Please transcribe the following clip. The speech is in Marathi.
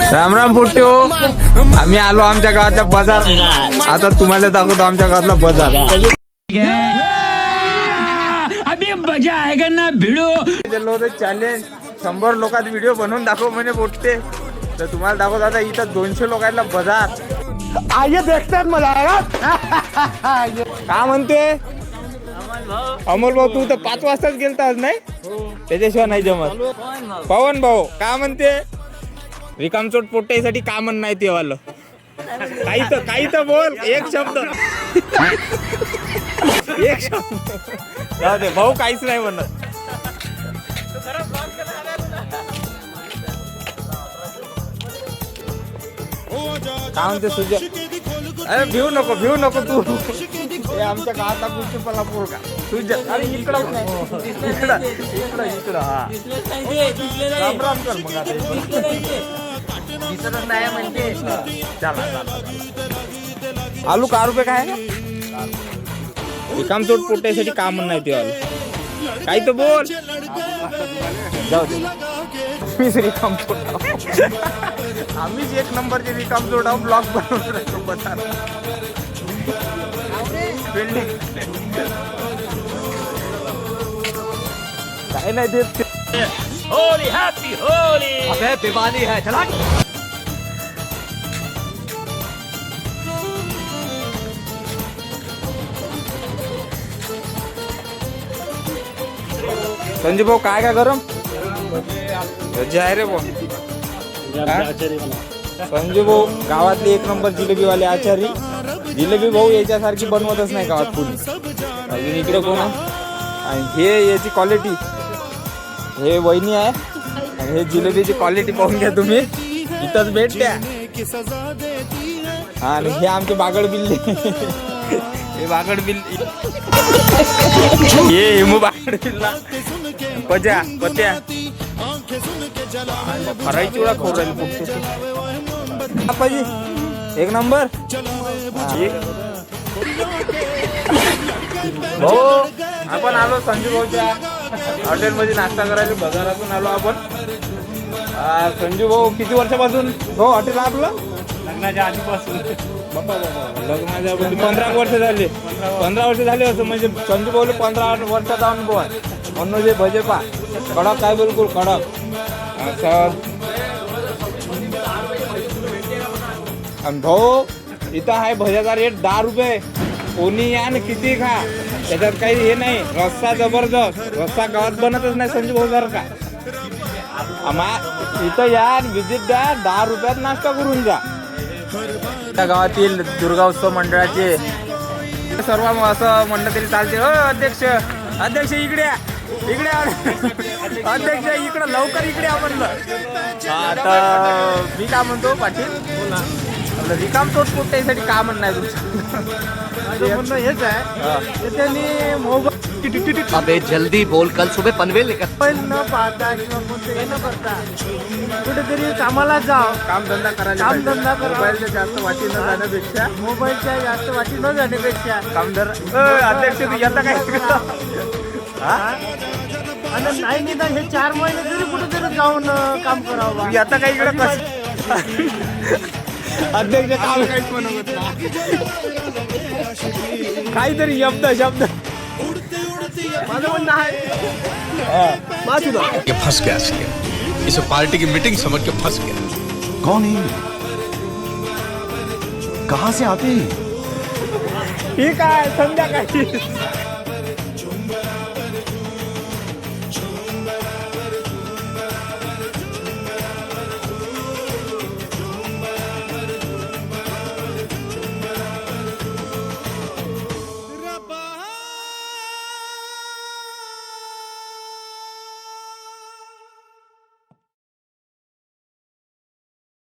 राम राम पोट्टे हो आम्ही आलो आमच्या गावातल्या बाजार. आता तुम्हाला दाखवतो आमच्या गावातला बाजार. अभी मजा आएगा ना भिड़ो। चॅलेंज शंभर लोकात व्हिडिओ बनवून दाखव म्हणे पोट्टे. तर तुम्हाला दाखवतो आता इथं दोनशे लोकांना बाजार. आइए देखते हैं मजा आएगा का म्हणते? अमोल भाऊ तू तर पाच वाजताच गेलता आज नाही? त्याच्याशिवाय नाही जमत. पवन भाऊ का म्हणते? रिकामचोट पोट्यासाठी का म्हण नाही ते वालं. काही तर काही तर बोल एक शब्द. एक शब्द. जाऊ दे भाऊ काहीच नाही म्हणत. काय म्हणते सुजय? अरे भिऊ नको भिऊ नको तू. हे आमच्या गावातला प्रिन्सिपलला पोरगा. तुझ्या अरे इकडं इकडं इकडं इकडं हा. राम राम कर मग आता दिसतच नाही म्हणते चला चला. आलू का रुपये काय? रिकामचोट पोट्यासाठी काम नाही ते वालं. काही तर बोल. जाऊ दे. मीच रिकामचोट आहो. आम्हीच एक नंबरचे रिकामचोट आहो ब्लॉग बनवून राहतो बसार बिल्डिंग काय नाही देत ते. होली हैप्पी होली अबे दिवाली है चला। संजू भाऊ काय काय गरम? जे आहे रे भाऊ. संजू भाऊ गावातले एक नंबर जिलेबीवाले आचारी. जिलेबी भाऊ याच्यासारखी बनवतच नाही गावात कोणी. अजून इकडे कोण आहे? आणि हे याची क्वालिटी हे वहिनी आहे. आणि हे जिलेबीची क्वालिटी पाहून घ्या तुम्ही. इथंच भेटत्या. हा, आणि हे आमचे बागड बिल्ले. हे बागड बिल्ली. ये हिमू बागड बिल्ला. पजा पत्या फरायची वेळा खाऊ राहील पाहिजे एक नंबर. हो आपण आलो संजू भाऊच्या. हॉटेलमध्ये नाश्ता करायला बाजारातून आलो आपण. आ, संजू भाऊ किती वर्षापासून? हो हॉटेल आपलं. लग्नाच्या आधीपासून. लग्नाच्या पंधरा वर्ष झाले. पंधरा वर्ष. झाले असं म्हणजे संजू भाऊले पंधरा वर्षाचा अनुभव आहे. म्हणून जे भजे पा कडक काय बिलकुल कडक. असं आणि भाऊ इथं आहे भज्याचा रेट दहा रुपये. कोणी या आणि किती खा? त्याच्यात काही हे नाही. रस्सा जबरदस्त. रस्सा गावात बनतच नाही संजू भाऊ जर का. आम्हा इथं या विजिट द्या. दहा रुपयात नाश्ता करून जा. त्या गावातील दुर्गा उत्सव मंडळाचे सर्व असं म्हणलं तरी चालते. हो अध्यक्ष. अध्यक्ष इकडे या. इकडे अध्यक्ष इकडं लवकर इकडे आपण आता मी काय म्हणतो पाटील? आपलं रिकाम तोट पोट्यासाठी का म्हणणं आहे तुमचं म्हणणं हेच आहे त्यांनी मोबाईल अबे जल्दी बोल कल सुबह पनवेल लेकर न पाहता किंवा कोणतं हे न करता कुठेतरी कामाला जाव. कामधंदा करायला कामधंदा. मोबाईलच्या जास्त वाटी न जाण्यापेक्षा. मोबाईलच्या जास्त वाटी न जाण्यापेक्षा. कामधंदा अध्यक्ष तू येता काय? आणि नाही निदान हे चार महिने तरी कुठेतरी जाऊन काम करावं. आता काही इकडे? कस अध्यक्ष काम काहीतरी शब्द शब्द माझं म्हणणं आहे माझं फंस गया इसे पार्टी की मीटिंग समझ के फंस गया। कौन है? कहाँ से आते हैं? ठीक आहे संध्याकाळी